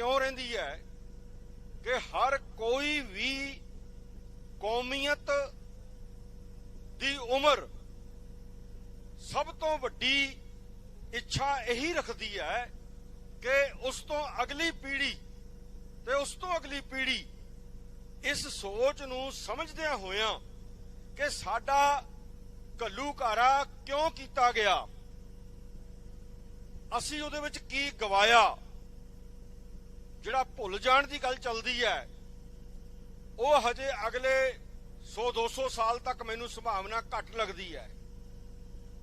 ਕਿਉਂ ਰਹਿੰਦੀ ਹੈ ਕਿ ਹਰ ਕੋਈ ਵੀ ਕੌਮੀਅਤ ਦੀ ਉਮਰ ਸਭ ਤੋਂ ਵੱਡੀ ਇੱਛਾ ਇਹੀ ਰੱਖਦੀ ਹੈ ਕਿ ਉਸ ਤੋਂ ਅਗਲੀ ਪੀੜ੍ਹੀ ਤੇ ਉਸ ਤੋਂ ਅਗਲੀ ਪੀੜ੍ਹੀ ਇਸ ਸੋਚ ਨੂੰ ਸਮਝਦਿਆਂ ਹੋਇਆਂ ਕਿ ਸਾਡਾ ਘੱਲੂਕਾਰਾ ਕਿਉਂ ਕੀਤਾ ਗਿਆ? ਅਸੀਂ ਉਹਦੇ ਵਿੱਚ ਕੀ ਗਵਾਇਆ? ਜਿਹੜਾ ਭੁੱਲ ਜਾਣ ਦੀ ਗੱਲ ਚੱਲਦੀ ਹੈ, ਉਹ ਹਜੇ ਅਗਲੇ 100 200 ਸਾਲ ਤੱਕ ਮੈਨੂੰ ਸੰਭਾਵਨਾ ਘੱਟ ਲੱਗਦੀ ਹੈ।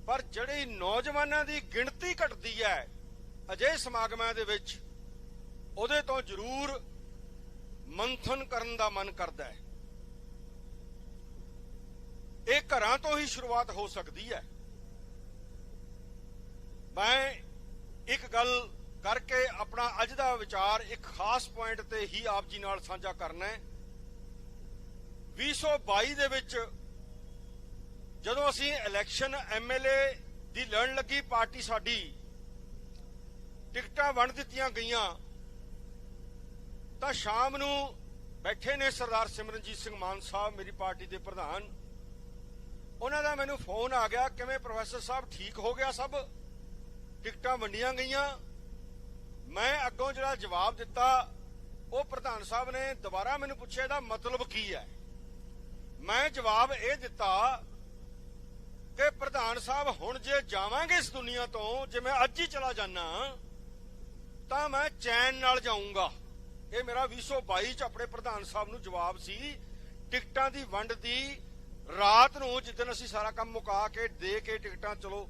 ਪਰ ਜਿਹੜੀ ਨੌਜਵਾਨਾਂ ਦੀ ਗਿਣਤੀ ਘਟਦੀ ਹੈ ਅਜੇ ਸਮਾਗਮਾਂ ਦੇ ਵਿੱਚ ਉਹਦੇ ਤੋਂ ਜ਼ਰੂਰ ਮੰਥਨ ਕਰਨ ਦਾ ਮਨ ਕਰਦਾ ਹੈ। ਇਹ ਘਰਾਂ ਤੋਂ ਹੀ ਸ਼ੁਰੂਆਤ ਹੋ ਸਕਦੀ ਹੈ। ਮੈਂ ਇੱਕ ਗੱਲ ਕਰਕੇ ਆਪਣਾ ਅੱਜ ਦਾ ਵਿਚਾਰ ਇੱਕ ਖਾਸ ਪੁਆਇੰਟ ਤੇ ਹੀ ਆਪ ਜੀ ਨਾਲ ਸਾਂਝਾ ਕਰਨਾ ਹੈ। 2022 ਦੇ ਵਿੱਚ ਜਦੋਂ ਅਸੀਂ ਇਲੈਕਸ਼ਨ ਐਮਐਲਏ ਦੀ ਲੜਨ ਲੱਗੀ, ਪਾਰਟੀ ਸਾਡੀ ਟਿਕਟਾਂ ਵੰਡ ਦਿੱਤੀਆਂ ਗਈਆਂ, ਤਾਂ ਸ਼ਾਮ ਨੂੰ ਬੈਠੇ ਨੇ ਸਰਦਾਰ ਸਿਮਰਨਜੀਤ ਸਿੰਘ ਮਾਨ ਸਾਹਿਬ, ਮੇਰੀ ਪਾਰਟੀ ਦੇ ਪ੍ਰਧਾਨ। ਉਹਨਾਂ ਦਾ ਮੈਨੂੰ ਫੋਨ ਆ ਗਿਆ, ਕਿਵੇਂ ਪ੍ਰੋਫੈਸਰ ਸਾਹਿਬ ਠੀਕ ਹੋ ਗਿਆ ਸਭ? ਟਿਕਟਾਂ ਵੰਡੀਆਂ ਗਈਆਂ। ਮੈਂ ਅੱਗੋਂ ਜਿਹੜਾ ਜਵਾਬ ਦਿੱਤਾ, ਉਹ ਪ੍ਰਧਾਨ ਸਾਹਿਬ ਨੇ ਦੁਬਾਰਾ ਮੈਨੂੰ ਪੁੱਛਿਆ, ਇਹਦਾ ਮਤਲਬ ਕੀ ਹੈ? ਮੈਂ ਜਵਾਬ ਇਹ ਦਿੱਤਾ ਕਿ ਪ੍ਰਧਾਨ ਸਾਹਿਬ, ਹੁਣ ਜੇ ਜਾਵਾਂਗੇ ਇਸ ਦੁਨੀਆ ਤੋਂ, ਜੇ ਮੈਂ ਅੱਜ ਹੀ ਚਲਾ ਜਾਣਾ ਤਾਂ ਮੈਂ ਚੈਨ ਨਾਲ ਜਾਊਂਗਾ। ਇਹ ਮੇਰਾ 2022 ਚ ਆਪਣੇ ਪ੍ਰਧਾਨ ਸਾਹਿਬ ਨੂੰ ਜਵਾਬ ਸੀ। ਟਿਕਟਾਂ ਦੀ ਵੰਡ ਦੀ ਰਾਤ ਨੂੰ ਜਿੱਦਣ ਅਸੀਂ ਸਾਰਾ ਕੰਮ ਮੁਕਾ ਕੇ ਦੇ ਕੇ ਟਿਕਟਾਂ, ਚਲੋ,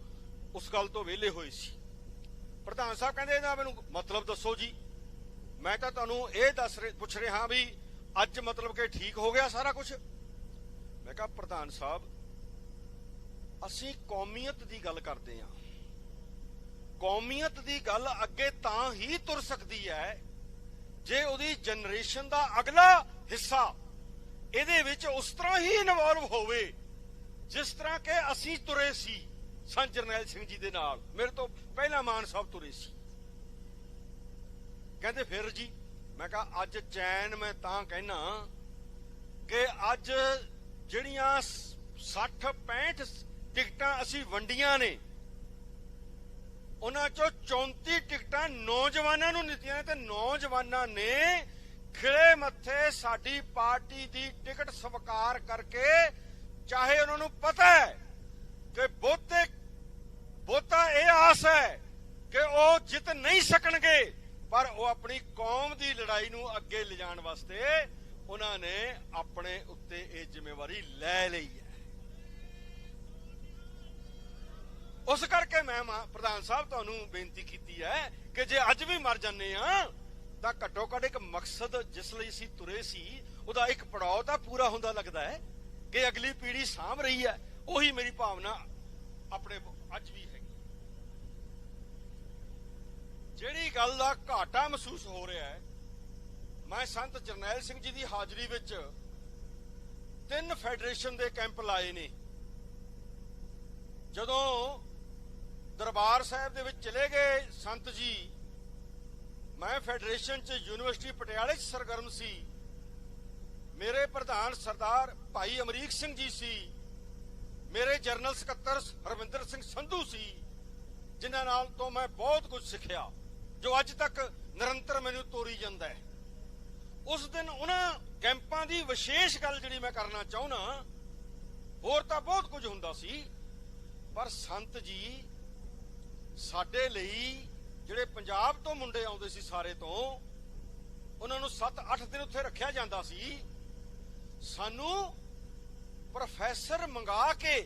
ਉਸ ਗੱਲ ਤੋਂ ਵਿਹਲੇ ਹੋਏ ਸੀ। ਪ੍ਰਧਾਨ ਸਾਹਿਬ ਕਹਿੰਦੇ ਇਹਦਾ ਮੈਨੂੰ ਮਤਲਬ ਦੱਸੋ ਜੀ। ਮੈਂ ਤਾਂ ਤੁਹਾਨੂੰ ਇਹ ਦੱਸ ਰਿਹਾ ਪੁੱਛ ਰਿਹਾ ਵੀ ਅੱਜ ਮਤਲਬ ਕਿ ਠੀਕ ਹੋ ਗਿਆ ਸਾਰਾ ਕੁਝ ਮੈਂ ਕਿਹਾ, ਪ੍ਰਧਾਨ ਸਾਹਿਬ, ਅਸੀਂ ਕੌਮੀਅਤ ਦੀ ਗੱਲ ਕਰਦੇ ਹਾਂ। ਕੌਮੀਅਤ ਦੀ ਗੱਲ ਅੱਗੇ ਤਾਂ ਹੀ ਤੁਰ ਸਕਦੀ ਹੈ ਜੇ ਉਹਦੀ ਜਨਰੇਸ਼ਨ ਦਾ ਅਗਲਾ ਹਿੱਸਾ ਇਹਦੇ ਵਿੱਚ ਉਸ ਤਰ੍ਹਾਂ ਹੀ ਇਨਵੋਲਵ ਹੋਵੇ, ਜਿਸ ਤਰ੍ਹਾਂ ਕਿ ਅਸੀਂ ਤੁਰੇ ਸੀ। ਸੰਤ ਜਰਨੈਲ ਸਿੰਘ ਜੀ ਦੇ ਨਾਲ। ਮੇਰੇ ਤੋਂ ਪਹਿਲਾਂ ਮਾਨ ਸਾਹਿਬ ਤੁਰੇ ਸੀ। ਕਹਿੰਦੇ, ਫਿਰ ਜੀ, ਮੈਂ ਕਿਹਾ, ਅੱਜ ਚੈਨ ਮੈਂ ਤਾਂ ਕਹਿਣਾ ਕਿ ਅੱਜ ਜਿਹੜੀਆਂ 60 65 ਟਿਕਟਾਂ ਅਸੀਂ ਵੰਡੀਆਂ ਨੇ, ਉਹਨਾਂ ਚੋਂ 34 ਟਿਕਟਾਂ ਨੌਜਵਾਨਾਂ ਨੂੰ ਦਿੱਤੀਆਂ ਤੇ ਨੌਜਵਾਨਾਂ ਨੇ ਖਿਲੇ ਮੱਥੇ ਸਾਡੀ ਪਾਰਟੀ ਦੀ ਟਿਕਟ ਸਵੀਕਾਰ ਕਰਕੇ, ਚਾਹੇ ਉਹਨਾਂ ਨੂੰ ਪਤਾ ਹੈ ਕਿ ਬਹੁਤੇ ਬਹੁਤਾ ਇਹ ਆਸ ਹੈ ਕਿ ਉਹ ਜਿੱਤ ਨਹੀਂ ਸਕਣਗੇ। ਪਰ ਉਹ ਆਪਣੀ ਕੌਮ ਦੀ ਲੜਾਈ ਨੂੰ ਅੱਗੇ ਲਿਜਾਣ ਵਾਸਤੇ ਉਹਨਾਂ ਨੇ ਆਪਣੇ ਉੱਤੇ ਇਹ ਜ਼ਿੰਮੇਵਾਰੀ ਲੈ ਲਈ ਹੈ। ਉਸ ਕਰਕੇ ਮੈਂ ਪ੍ਰਧਾਨ ਸਾਹਿਬ, ਤੁਹਾਨੂੰ ਬੇਨਤੀ ਕੀਤੀ ਹੈ ਕਿ ਜੇ ਅੱਜ ਵੀ ਮਰ ਜਾਂਦੇ ਆ ਤਾਂ ਘੱਟੋ ਘੱਟ ਇੱਕ ਮਕਸਦ ਜਿਸ ਲਈ ਅਸੀਂ ਤੁਰੇ ਸੀ, ਉਹਦਾ ਇੱਕ ਪੜਾਅ ਤਾਂ ਪੂਰਾ ਹੁੰਦਾ ਲੱਗਦਾ ਹੈ ਕਿ ਅਗਲੀ ਪੀੜ੍ਹੀ ਸਾਂਭ ਰਹੀ ਹੈ। ਉਹੀ ਮੇਰੀ ਭਾਵਨਾ ਆਪਣੇ ਅੱਜ ਵੀ ਹੈ। ਜਿਹੜੀ ਗੱਲ ਦਾ ਘਾਟਾ ਮਹਿਸੂਸ ਹੋ ਰਿਹਾ ਹੈ, ਮੈਂ ਸੰਤ ਜਰਨੈਲ ਸਿੰਘ ਜੀ ਦੀ ਹਾਜ਼ਰੀ ਵਿੱਚ ਤਿੰਨ ਫੈਡਰੇਸ਼ਨ ਦੇ ਕੈਂਪ ਲਾਏ ਨੇ। ਜਦੋਂ ਦਰਬਾਰ ਸਾਹਿਬ ਦੇ ਵਿੱਚ ਚਲੇ ਗਏ ਸੰਤ ਜੀ, ਮੈਂ ਫੈਡਰੇਸ਼ਨ ਚ ਯੂਨੀਵਰਸਿਟੀ ਪਟਿਆਲੇ ਚ ਸਰਗਰਮ ਸੀ। ਮੇਰੇ ਪ੍ਰਧਾਨ ਸਰਦਾਰ ਭਾਈ ਅਮਰੀਕ ਸਿੰਘ ਜੀ ਸੀ। ਮੇਰੇ ਜਨਰਲ ਸਕੱਤਰ ਹਰਵਿੰਦਰ ਸਿੰਘ ਸੰਧੂ ਸੀ, ਜਿਨ੍ਹਾਂ ਨਾਲ ਤੋਂ ਮੈਂ ਬਹੁਤ ਕੁਝ ਸਿੱਖਿਆ। ਜੋ ਅੱਜ ਤੱਕ ਨਿਰੰਤਰ ਮੈਨੂੰ ਤੋਰੀ ਜਾਂਦਾ ਹੈ। ਉਸ ਦਿਨ ਉਹਨਾਂ ਕੈਂਪਾਂ ਦੀ ਵਿਸ਼ੇਸ਼ ਗੱਲ ਜਿਹੜੀ ਮੈਂ ਕਰਨਾ ਚਾਹੁੰਨਾ ਹੋਰ ਤਾਂ ਬਹੁਤ ਕੁਝ ਹੁੰਦਾ ਸੀ, ਪਰ ਸੰਤ ਜੀ ਸਾਡੇ ਲਈ ਜਿਹੜੇ ਪੰਜਾਬ ਤੋਂ ਮੁੰਡੇ ਆਉਂਦੇ ਸੀ ਸਾਰੇ ਤੋਂ, ਉਹਨਾਂ ਨੂੰ 7-8 ਦਿਨ ਉੱਥੇ ਰੱਖਿਆ ਜਾਂਦਾ ਸੀ। ਸਾਨੂੰ ਪ੍ਰੋਫੈਸਰ ਮੰਗਾ ਕੇ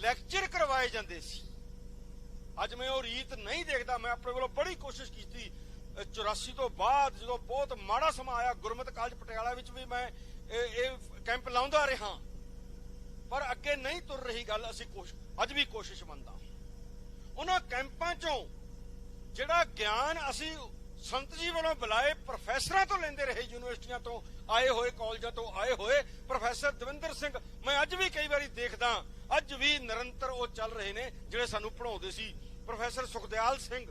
ਲੈਕਚਰ ਕਰਵਾਏ ਜਾਂਦੇ ਸੀ। ਅੱਜ ਮੈਂ ਉਹ ਰੀਤ ਨਹੀਂ ਦੇਖਦਾ, ਮੈਂ ਆਪਣੇ ਵੱਲੋਂ ਬੜੀ ਕੋਸ਼ਿਸ਼ ਕੀਤੀ। ਅਹ 84 ਤੋਂ ਬਾਅਦ ਜਦੋਂ ਬਹੁਤ ਮਾੜਾ ਸਮਾਂ ਆਇਆ, ਗੁਰਮਤ ਕਾਲਜ ਪਟਿਆਲਾ ਵਿੱਚ ਵੀ ਮੈਂ ਇਹ ਕੈਂਪ ਲਾਉਂਦਾ ਰਿਹਾ। ਪਰ ਅੱਗੇ ਨਹੀਂ ਤੁਰ ਰਹੀ ਗੱਲ, ਅਸੀਂ ਕੋਸ਼, ਅੱਜ ਵੀ ਕੋਸ਼ਿਸ਼ ਮੰਨਦਾ ਉਹਨਾਂ ਕੈਂਪਾਂ ਚੋਂ ਜਿਹੜਾ ਗਿਆਨ ਅਸੀਂ ਸੰਤ ਜੀ ਵੱਲੋਂ ਬੁਲਾਏ, ਪ੍ਰੋਫੈਸਰਾਂ ਤੋਂ ਲੈਂਦੇ ਰਹੇ, ਯੂਨੀਵਰਸਿਟੀਆਂ ਤੋਂ ਆਏ ਹੋਏ, ਕਾਲਜਾਂ ਤੋਂ ਆਏ ਹੋਏ, ਪ੍ਰੋਫੈਸਰ ਦਵਿੰਦਰ ਸਿੰਘ, ਮੈਂ ਅੱਜ ਵੀ ਕਈ ਵਾਰੀ ਦੇਖਦਾ ਅੱਜ ਵੀ ਨਿਰੰਤਰ ਉਹ ਚੱਲ ਰਹੇ ਨੇ, ਜਿਹੜੇ ਸਾਨੂੰ ਪੜਾਉਂਦੇ ਸੀ। ਪ੍ਰੋਫੈਸਰ ਸੁਖਦਿਆਲ ਸਿੰਘ,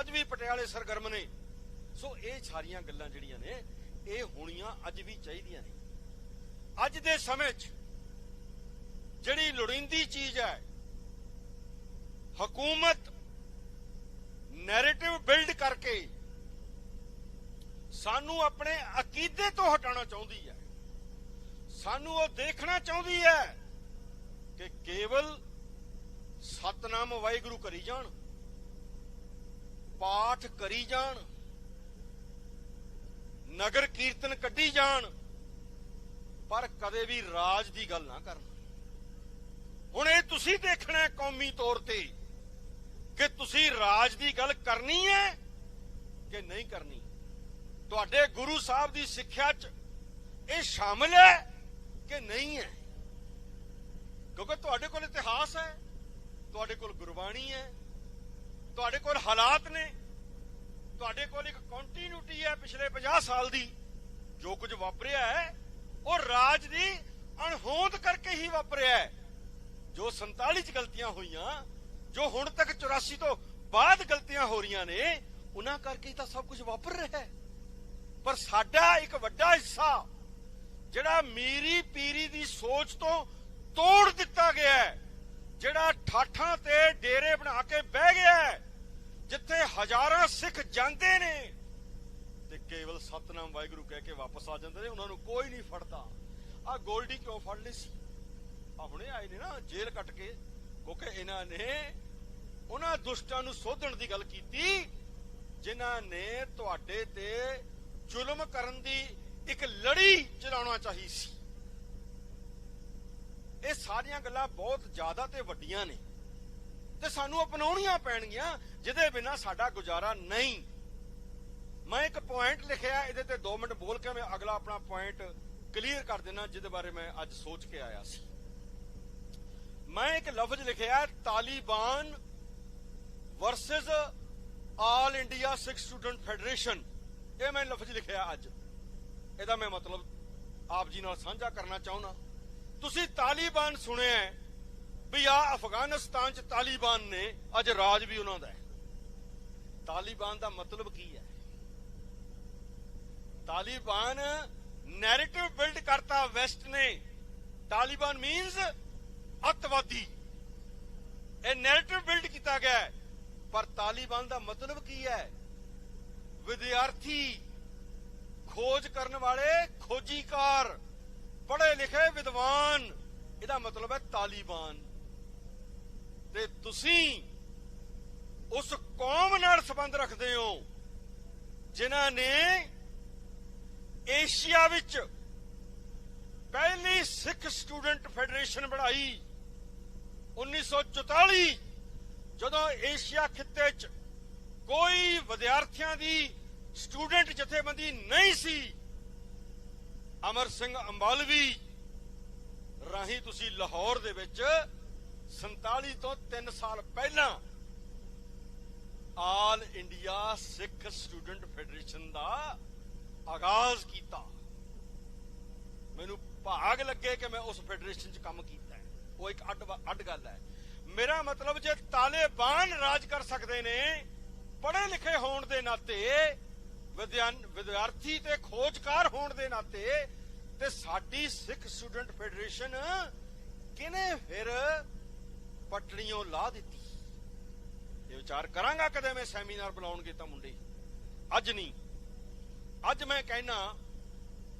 ਅੱਜ ਵੀ ਪਟਿਆਲੇ ਸਰਗਰਮ ਨੇ। ਸੋ ਇਹ ਸਾਰੀਆਂ ਗੱਲਾਂ ਜਿਹੜੀਆਂ ਨੇ, ਇਹ ਹੋਣੀਆਂ ਅੱਜ ਵੀ ਚਾਹੀਦੀਆਂ ਨੇ। ਅੱਜ ਦੇ ਸਮੇਂ 'ਚ ਜਿਹੜੀ ਲੋੜੀਂਦੀ ਚੀਜ਼ ਹੈ, ਹਕੂਮਤ ਨੈਰੇਟਿਵ ਬਿਲਡ ਕਰਕੇ ਸਾਨੂੰ ਆਪਣੇ ਅਕੀਦੇ ਤੋਂ ਹਟਾਉਣਾ ਚਾਹੁੰਦੀ ਹੈ। ਸਾਨੂੰ ਉਹ ਦੇਖਣਾ ਚਾਹੁੰਦੀ ਹੈ ਕਿ ਕੇਵਲ ਸਤਨਾਮ ਵਾਹਿਗੁਰੂ ਕਰੀ ਜਾਣ। ਪਾਠ ਕਰੀ ਜਾਣ, ਨਗਰ ਕੀਰਤਨ ਕੱਢੀ ਜਾਣ, ਪਰ ਕਦੇ ਵੀ ਰਾਜ ਦੀ ਗੱਲ ਨਾ ਕਰਨ। ਹੁਣ ਇਹ ਤੁਸੀਂ ਦੇਖਣਾ ਕੌਮੀ ਤੌਰ ਤੇ ਕਿ ਤੁਸੀਂ ਰਾਜ ਦੀ ਗੱਲ ਕਰਨੀ ਹੈ ਕਿ ਨਹੀਂ ਕਰਨੀ। ਤੁਹਾਡੇ ਗੁਰੂ ਸਾਹਿਬ ਦੀ ਸਿੱਖਿਆ 'ਚ ਇਹ ਸ਼ਾਮਲ ਹੈ ਕਿ ਨਹੀਂ ਹੈ? ਕਿਉਂਕਿ ਤੁਹਾਡੇ ਕੋਲ ਇਤਿਹਾਸ ਹੈ, ਤੁਹਾਡੇ ਕੋਲ ਗੁਰਬਾਣੀ ਹੈ ਤੁਹਾਡੇ ਕੋਲ ਹਾਲਾਤ ਨੇ। ਤੁਹਾਡੇ ਕੋਲ ਇੱਕ ਕੰਟੀਨਿਊਟੀ ਹੈ ਪਿਛਲੇ 50 ਸਾਲ ਦੀ। ਜੋ ਕੁਝ ਵਾਪਰਿਆ ਹੈ, ਉਹ ਰਾਜ ਦੀ ਅਣਹੋਂਦ ਕਰਕੇ ਹੀ ਵਾਪਰਿਆ ਹੈ। ਜੋ 47 ਚ ਗਲਤੀਆਂ ਹੋਈਆਂ, ਜੋ ਹੁਣ ਤੱਕ 84 ਤੋਂ ਬਾਅਦ ਗਲਤੀਆਂ ਹੋ ਰਹੀਆਂ ਨੇ, ਉਹਨਾਂ ਕਰਕੇ ਹੀ ਤਾਂ ਸਭ ਕੁਝ ਵਾਪਰ ਰਿਹਾ ਹੈ। ਪਰ ਸਾਡਾ ਇੱਕ ਵੱਡਾ ਹਿੱਸਾ, ਜਿਹੜਾ ਮੀਰੀ ਪੀਰੀ ਦੀ ਸੋਚ ਤੋਂ ਤੋੜ ਦਿੱਤਾ ਗਿਆ ਹੈ ਜਿਹੜਾ ਠਾਠਾਂ ਤੇ ਡੇਰੇ ਬਣਾ ਕੇ ਬਹਿ ਗਿਆ ਜਿੱਥੇ ਹਜ਼ਾਰਾਂ ਸਿੱਖ ਜਾਂਦੇ ਨੇ, ਤੇ ਕੇਵਲ ਸਤਨਾਮ ਵਾਹਿਗੁਰੂ ਕਹਿ ਕੇ ਵਾਪਸ ਆ ਜਾਂਦੇ ਨੇ, ਉਹਨਾਂ ਨੂੰ ਕੋਈ ਨਹੀਂ ਫੜਦਾ। ਆ ਗੋਲਡੀ ਕਿਉਂ ਫੜ ਲਈ ਸੀ? ਆ ਹੁਣੇ ਆਏ ਨੇ ਨਾ, ਜੇਲ੍ਹ ਕੱਟ ਕੇ, ਕਿਉਂਕਿ ਇਹਨਾਂ ਨੇ ਉਹਨਾਂ ਦੁਸ਼ਟਾਂ ਨੂੰ ਸੋਧਣ ਦੀ ਗੱਲ ਕੀਤੀ, ਜਿਨ੍ਹਾਂ ਨੇ ਤੁਹਾਡੇ ਤੇ ਜ਼ੁਲਮ ਕਰਨ ਦੀ ਇੱਕ ਲੜੀ ਚਲਾਉਣਾ ਚਾਹੀ ਸੀ। ਇਹ ਸਾਰੀਆਂ ਗੱਲਾਂ ਬਹੁਤ ਜ਼ਿਆਦਾ ਤੇ ਵੱਡੀਆਂ ਨੇ। ਤੇ ਸਾਨੂੰ ਅਪਣਾਉਣੀਆਂ ਪੈਣਗੀਆਂ, ਜਿਹਦੇ ਬਿਨਾ ਸਾਡਾ ਗੁਜ਼ਾਰਾ ਨਹੀਂ। ਮੈਂ ਇੱਕ ਪੁਆਇੰਟ ਲਿਖਿਆ, ਇਹਦੇ ਤੇ 2 ਮਿੰਟ ਬੋਲ ਕੇ ਮੈਂ ਅਗਲਾ ਆਪਣਾ ਪੁਆਇੰਟ ਕਲੀਅਰ ਕਰ ਦੇਣਾ ਜਿਹਦੇ ਬਾਰੇ ਮੈਂ ਅੱਜ ਸੋਚ ਕੇ ਆਇਆ ਸੀ। ਮੈਂ ਇੱਕ ਲਫ਼ਜ਼ ਲਿਖਿਆ, Taliban versus all India Sikh student federation ਇਹ ਮੈਂ ਲਫ਼ਜ਼ ਲਿਖਿਆ ਅੱਜ। ਇਹਦਾ ਮੈਂ ਮਤਲਬ ਆਪ ਜੀ ਨਾਲ ਸਾਂਝਾ ਕਰਨਾ ਚਾਹੁੰਦਾ। ਤੁਸੀਂ ਤਾਲਿਬਾਨ ਸੁਣਿਆ ਵੀ ਆ ਅਫਗਾਨਿਸਤਾਨ ਚ ਤਾਲਿਬਾਨ ਨੇ, ਅੱਜ ਰਾਜ ਵੀ ਉਹਨਾਂ ਦਾ ਹੈ। ਤਾਲਿਬਾਨ ਦਾ ਮਤਲਬ ਕੀ ਹੈ? ਤਾਲਿਬਾਨ ਨੈਰੇਟਿਵ ਬਿਲਡ ਕਰਤਾ ਵੈਸਟ ਨੇ। ਤਾਲਿਬਾਨ ਮੀਨਸ ਅੱਤਵਾਦੀ। ਇਹ ਨੈਰੇਟਿਵ ਬਿਲਡ ਕੀਤਾ ਗਿਆ ਪਰ ਤਾਲਿਬਾਨ ਦਾ ਮਤਲਬ ਕੀ ਹੈ? ਵਿਦਿਆਰਥੀ ਖੋਜ ਕਰਨ ਵਾਲੇ ਖੋਜੀਕਾਰ। ਪੜ੍ਹੇ ਲਿਖੇ ਵਿਦਵਾਨ, ਇਹਦਾ ਮਤਲਬ ਹੈ ਤਾਲਿਬਾਨ। ਤੇ ਤੁਸੀਂ ਉਸ ਕੌਮ ਨਾਲ ਸੰਬੰਧ ਰੱਖਦੇ ਹੋ, ਜਿਨ੍ਹਾਂ ਨੇ ਏਸ਼ੀਆ ਵਿੱਚ ਪਹਿਲੀ ਸਿੱਖ ਸਟੂਡੈਂਟ ਫੈਡਰੇਸ਼ਨ ਬਣਾਈ 1944 ਜਦੋਂ ਏਸ਼ੀਆ ਖਿੱਤੇ 'ਚ ਕੋਈ ਵਿਦਿਆਰਥੀਆਂ ਦੀ ਸਟੂਡੈਂਟ ਜਥੇਬੰਦੀ ਨਹੀਂ ਸੀ ਅਮਰ ਸਿੰਘ ਅੰਬਾਲਵੀ ਰਾਹੀਂ ਤੁਸੀਂ ਲਾਹੌਰ ਦੇ ਵਿੱਚ 47 ਤੋਂ 3 ਸਾਲ ਪਹਿਲਾਂ all India Sikh student federation ਦਾ ਆਗਾਜ਼ ਕੀਤਾ। ਮੈਨੂੰ ਭਾਗ ਲੱਗੇ ਕਿ ਮੈਂ ਉਸ ਫੈਡਰੇਸ਼ਨ 'ਚ ਕੰਮ ਕੀਤਾ ਉਹ ਇੱਕ ਅੱਡ ਅੱਡ ਗੱਲ ਹੈ। ਮੇਰਾ ਮਤਲਬ ਜੇ ਤਾਲਿਬਾਨ ਰਾਜ ਕਰ ਸਕਦੇ ਨੇ, ਪੜ੍ਹੇ ਲਿਖੇ ਹੋਣ ਦੇ ਨਾਤੇ ਵਿਦਿਆਰਥੀ ਤੇ ਖੋਜਕਾਰ ਹੋਣ ਦੇ ਨਾਤੇ ਤੇ ਸਾਡੀ ਸਿੱਖ ਸਟੂਡੈਂਟ ਫੈਡਰੇਸ਼ਨ ਕਿਨੇ ਫਿਰ ਪਟੜੀਆਂ ਲਾ ਦਿੱਤੀ? ਇਹ ਵਿਚਾਰ ਕਰਾਂਗਾ ਕਦੇ ਮੈਂ ਸੈਮੀਨਾਰ ਬੁਲਾਉਣਗੇ ਤਾਂ ਮੁੰਡੇ। ਅੱਜ ਨਹੀਂ। ਅੱਜ ਮੈਂ ਕਹਿਣਾ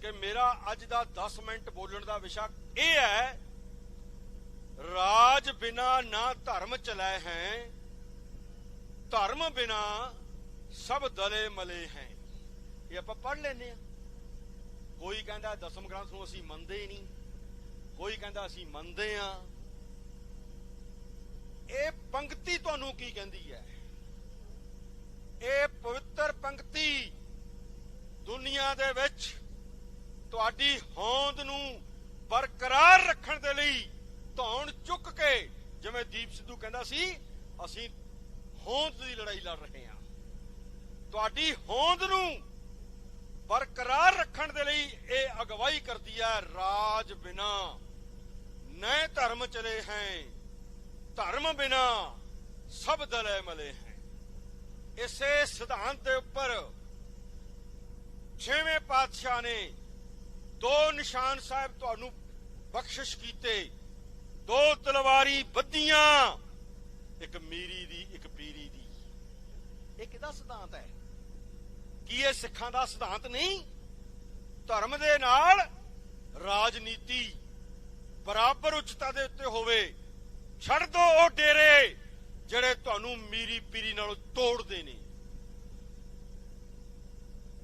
ਕਿ ਮੇਰਾ ਅੱਜ ਦਾ 10 ਮਿੰਟ ਬੋਲਣ ਦਾ ਵਿਸ਼ਾ ਇਹ ਹੈ, ਰਾਜ ਬਿਨਾ ਨਾ ਧਰਮ ਚਲਾਏ ਹੈ, ਧਰਮ ਬਿਨਾ ਸਭ ਦਲੇ ਮਲੇ ਹੈ। ਇਹ ਆਪਾਂ ਪੜ ਲੈਨੇ ਆ ਕੋਈ ਕਹਿੰਦਾ ਦਸਮ ਗ੍ਰੰਥ ਨੂੰ ਅਸੀਂ ਮੰਨਦੇ ਹੀ ਨਹੀਂ। ਕੋਈ ਕਹਿੰਦਾ ਅਸੀਂ ਮੰਨਦੇ ਆ ਇਹ ਪੰਕਤੀ ਤੁਹਾਨੂੰ ਕੀ ਕਹਿੰਦੀ ਹੈ? ਇਹ ਪਵਿੱਤਰ ਪੰਕਤੀ ਦੁਨੀਆ ਦੇ ਵਿੱਚ ਤੁਹਾਡੀ ਹੋਂਦ ਨੂੰ ਬਰਕਰਾਰ ਰੱਖਣ ਦੇ ਲਈ ਧੌਣ ਚੁੱਕ ਕੇ ਜਿਵੇਂ ਦੀਪ ਸਿੱਧੂ ਕਹਿੰਦਾ ਸੀ, ਅਸੀਂ ਹੋਂਦ ਦੀ ਲੜਾਈ ਲੜ ਰਹੇ ਹਾਂ। ਤੁਹਾਡੀ ਹੋਂਦ ਨੂੰ ਬਰਕਰਾਰ ਰੱਖਣ ਦੇ ਲਈ ਇਹ ਅਗਵਾਈ ਕਰਦੀ ਹੈ ਰਾਜ ਬਿਨਾ। ਨਏ ਧਰਮ ਚਲੇ ਹੈ, ਧਰਮ ਬਿਨਾ ਸਭ ਦਲੇ ਮਲੇ ਹੈ। ਇਸੇ ਸਿਧਾਂਤ ਦੇ ਉੱਪਰ ਛੇਵੇਂ ਪਾਤਸ਼ਾਹ ਨੇ ਦੋ ਨਿਸ਼ਾਨ ਸਾਹਿਬ ਤੁਹਾਨੂੰ ਬਖਸ਼ਿਸ਼ ਕੀਤੇ। ਦੋ ਤਲਵਾਰੀ ਬੱਧੀਆਂ, ਇੱਕ ਮੀਰੀ ਦੀ, ਇੱਕ ਪੀਰੀ ਦੀ। ਇਹ ਕਿਹਦਾ ਸਿਧਾਂਤ ਹੈ? ਕੀ ਇਹ ਸਿੱਖਾਂ ਦਾ ਸਿਧਾਂਤ ਨਹੀਂ? ਧਰਮ ਦੇ ਨਾਲ ਰਾਜਨੀਤੀ ਬਰਾਬਰ ਉੱਚਤਾ ਦੇ ਉੱਤੇ ਹੋਵੇ, ਛੱਡ ਦੋ ਉਹ ਡੇਰੇ ਜਿਹੜੇ ਤੁਹਾਨੂੰ ਮੀਰੀ ਪੀਰੀ ਨਾਲੋਂ ਤੋੜਦੇ ਨੇ।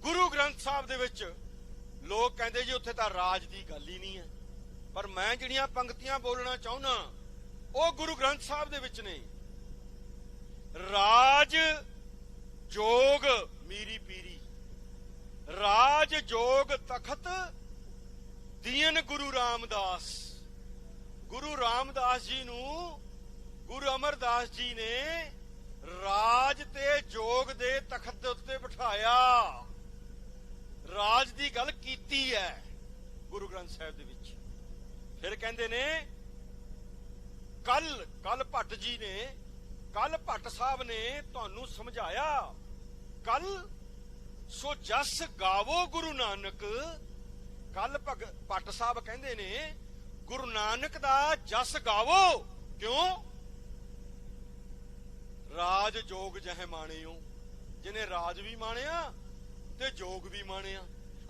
ਗੁਰੂ ਗ੍ਰੰਥ ਸਾਹਿਬ ਦੇ ਵਿੱਚ ਲੋਕ ਕਹਿੰਦੇ ਜੀ, ਉੱਥੇ ਤਾਂ ਰਾਜ ਦੀ ਗੱਲ ਹੀ ਨਹੀਂ ਹੈ। ਪਰ ਮੈਂ ਜਿਹੜੀਆਂ ਪੰਕਤੀਆਂ ਬੋਲਣਾ ਚਾਹੁੰਦਾ, ਉਹ ਗੁਰੂ ਗ੍ਰੰਥ ਸਾਹਿਬ ਦੇ ਵਿੱਚ ਨੇ। ਰਾਜ, ਜੋਗ, ਮੀਰੀ ਪੀਰੀ। ਰਾਜ ਜੋਗ ਤਖਤ ਦੀਨ ਗੁਰੂ ਰਾਮਦਾਸ। ਗੁਰੂ ਰਾਮਦਾਸ ਜੀ ਨੂੰ, ਗੁਰੂ ਅਮਰਦਾਸ ਜੀ ਨੇ ਰਾਜ ਤੇ ਜੋਗ ਦੇ ਤਖਤ ਦੇ ਉੱਤੇ ਬਿਠਾਇਆ। ਰਾਜ ਦੀ ਗੱਲ ਕੀਤੀ ਹੈ ਗੁਰੂ ਗ੍ਰੰਥ ਸਾਹਿਬ ਦੇ ਵਿੱਚ। ਫਿਰ ਕਹਿੰਦੇ ਨੇ, ਕੱਲ ਕੱਲ ਭੱਟ ਜੀ ਨੇ, ਕੱਲ ਭੱਟ ਸਾਹਿਬ ਨੇ ਤੁਹਾਨੂੰ ਸਮਝਾਇਆ, ਕੱਲ ਸੋ ਜਸ ਗਾਵੋ ਗੁਰੂ ਨਾਨਕ। ਕੱਲ ਭੱਟ ਸਾਹਿਬ ਕਹਿੰਦੇ ਨੇ, ਗੁਰੂ ਨਾਨਕ ਦਾ ਜਸ ਗਾਵੋ। ਕਿਉਂ? ਰਾਜ ਜੋਗ ਜਹ ਮਾਣਿਓ। ਜਿਹਨੇ ਰਾਜ ਵੀ ਮਾਣਿਆ ਤੇ ਜੋਗ ਵੀ ਮਾਣਿਆ।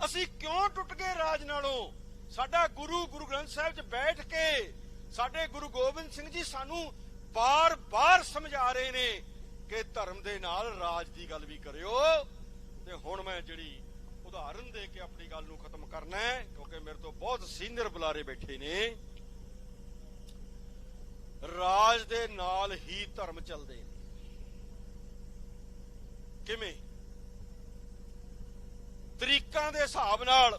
ਅਸੀਂ ਕਿਉਂ ਟੁੱਟ ਗਏ ਰਾਜ ਨਾਲੋਂ? ਸਾਡਾ ਗੁਰੂ ਗੁਰੂ ਗ੍ਰੰਥ ਸਾਹਿਬ 'ਚ ਬੈਠ ਕੇ ਸਾਡੇ ਗੁਰੂ ਗੋਬਿੰਦ ਸਿੰਘ ਜੀ ਸਾਨੂੰ ਬਾਰ-ਬਾਰ ਸਮਝਾ ਰਹੇ ਨੇ ਕਿ ਧਰਮ ਦੇ ਨਾਲ ਰਾਜ ਦੀ ਗੱਲ ਵੀ ਕਰਿਓ। ਤੇ ਹੁਣ ਮੈਂ ਜਿਹੜੀ ਉਦਾਹਰਨ ਦੇ ਕੇ ਆਪਣੀ ਗੱਲ ਨੂੰ ਖਤਮ ਕਰਨਾ ਹੈ, ਕਿਉਂਕਿ ਮੇਰੇ ਤੋਂ ਬਹੁਤ ਸੀਨੀਅਰ ਬੁਲਾਰੇ ਬੈਠੇ ਨੇ। ਰਾਜ ਦੇ ਨਾਲ ਹੀ ਧਰਮ ਚੱਲਦੇ ਨੇ। ਕਿਵੇਂ? ਤਰੀਕਾਂ ਦੇ ਹਿਸਾਬ ਨਾਲ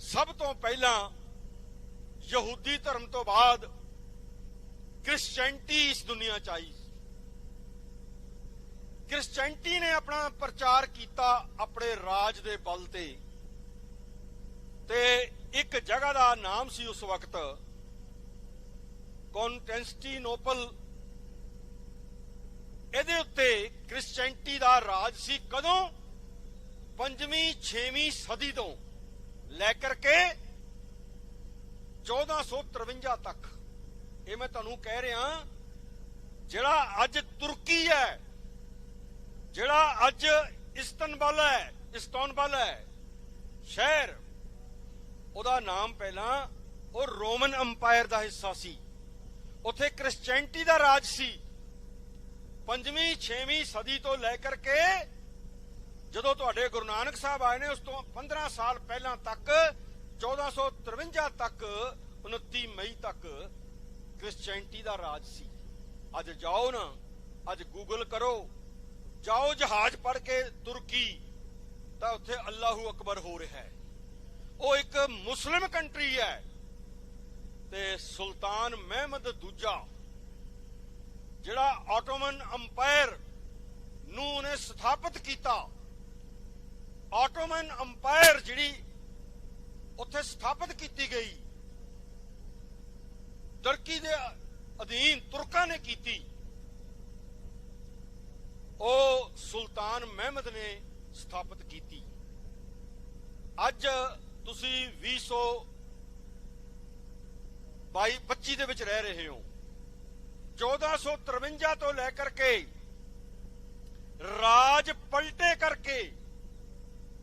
ਸਭ ਤੋਂ ਪਹਿਲਾਂ ਯਹੂਦੀ ਧਰਮ ਤੋਂ ਬਾਅਦ ਕ੍ਰਿਸਚੀਅਨਟੀ ਇਸ ਦੁਨੀਆ ਚ ਆਈ ਕ੍ਰਿਸਚੀਅਨਟੀ ਨੇ ਆਪਣਾ ਪ੍ਰਚਾਰ ਕੀਤਾ ਆਪਣੇ ਰਾਜ ਦੇ ਬਲ ਤੇ। ਤੇ ਇੱਕ ਜਗ੍ਹਾ ਦਾ ਨਾਮ ਸੀ ਉਸ ਵਕਤ ਕੌਨਸਟੈਂਟੀਨੋਪਲ ਇਹਦੇ ਉੱਤੇ ਕ੍ਰਿਸਚੀਅਨਟੀ ਦਾ ਰਾਜ ਸੀ ਕਦੋਂ? ਪੰਜਵੀਂ 6ਵੀਂ ਸਦੀ ਤੋਂ ਲੈ ਕਰਕੇ 1453 ਤੱਕ। ਇਹ ਮੈਂ ਤੁਹਾਨੂੰ ਕਹਿ ਰਿਹਾ, ਜਿਹੜਾ ਅੱਜ ਤੁਰਕੀ ਹੈ ਜਿਹੜਾ ਅੱਜ ਇਸਤਨਬਲ ਹੈ ਇਸਤਾਨਬਲ ਹੈ, ਸ਼ਹਿਰ, ਉਹਦਾ ਨਾਮ ਪਹਿਲਾਂ ਉਹ ਰੋਮਨ ਅੰਪਾਇਰ ਦਾ ਹਿੱਸਾ ਸੀ। ਉੱਥੇ ਕ੍ਰਿਸਚੀਅਨਟੀ ਦਾ ਰਾਜ ਸੀ। ਪੰਜਵੀਂ 6ਵੀਂ ਸਦੀ ਤੋਂ ਲੈ ਕਰਕੇ ਜਦੋਂ ਤੁਹਾਡੇ ਗੁਰੂ ਨਾਨਕ ਸਾਹਿਬ ਆਏ ਨੇ, ਉਸ ਤੋਂ 15 ਸਾਲ ਪਹਿਲਾਂ ਤੱਕ 1453 ਤੱਕ 29 ਮਈ ਤੱਕ ਕ੍ਰਿਸਚੀਅਨਟੀ ਦਾ ਰਾਜ ਸੀ। ਅੱਜ ਜਾਓ ਨਾ, ਅੱਜ ਗੂਗਲ ਕਰੋ। ਜਾਓ ਜਹਾਜ਼ ਪੜ ਕੇ ਤੁਰਕੀ, ਤਾਂ ਉੱਥੇ ਅੱਲਾਹੂ ਅਕਬਰ ਹੋ ਰਿਹਾ ਹੈ। ਉਹ ਇੱਕ ਮੁਸਲਿਮ ਕੰਟਰੀ ਹੈ ਤੇ ਸੁਲਤਾਨ ਮਹਿਮਦ ਦੂਜਾ, ਜਿਹੜਾ ਆਟੋਮਨ ਅੰਪਾਇਰ ਨੂੰ ਉਹਨੇ ਸਥਾਪਿਤ ਕੀਤਾ। ਆਟੋਮਨ ਅੰਪਾਇਰ ਜਿਹੜੀ ਉੱਥੇ ਸਥਾਪਿਤ ਕੀਤੀ ਗਈ। ਤੁਰਕੀ ਦੇ ਅਧੀਨ ਤੁਰਕਾਂ ਨੇ ਕੀਤੀ। ਉਹ ਸੁਲਤਾਨ ਮਹਿਮਦ ਨੇ ਸਥਾਪਿਤ ਕੀਤੀ। ਅੱਜ ਤੁਸੀਂ 200 22 25 ਦੇ ਵਿੱਚ ਰਹਿ ਰਹੇ ਹੋ। 1453 ਤੋਂ ਲੈ ਕਰਕੇ ਰਾਜ ਪਲਟੇ ਕਰਕੇ,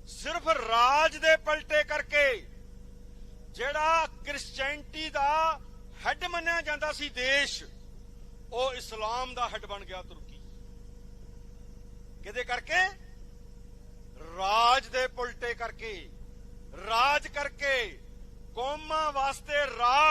ਸਿਰਫ ਰਾਜ ਦੇ ਪਲਟੇ ਕਰਕੇ ਜਿਹੜਾ ਕ੍ਰਿਸਚੀਅਨਟੀ ਦਾ ਹੈੱਡ ਮੰਨਿਆ ਜਾਂਦਾ ਸੀ ਦੇਸ਼, ਉਹ ਇਸਲਾਮ ਦਾ ਹੈੱਡ ਬਣ ਗਿਆ ਤੁਰਕੀ ਕਿਹਦੇ ਕਰਕੇ? ਰਾਜ ਦੇ ਪਲਟੇ ਕਰਕੇ। ਰਾਜ ਕਰਕੇ। ਕੌਮਾਂ ਵਾਸਤੇ ਰਾਜ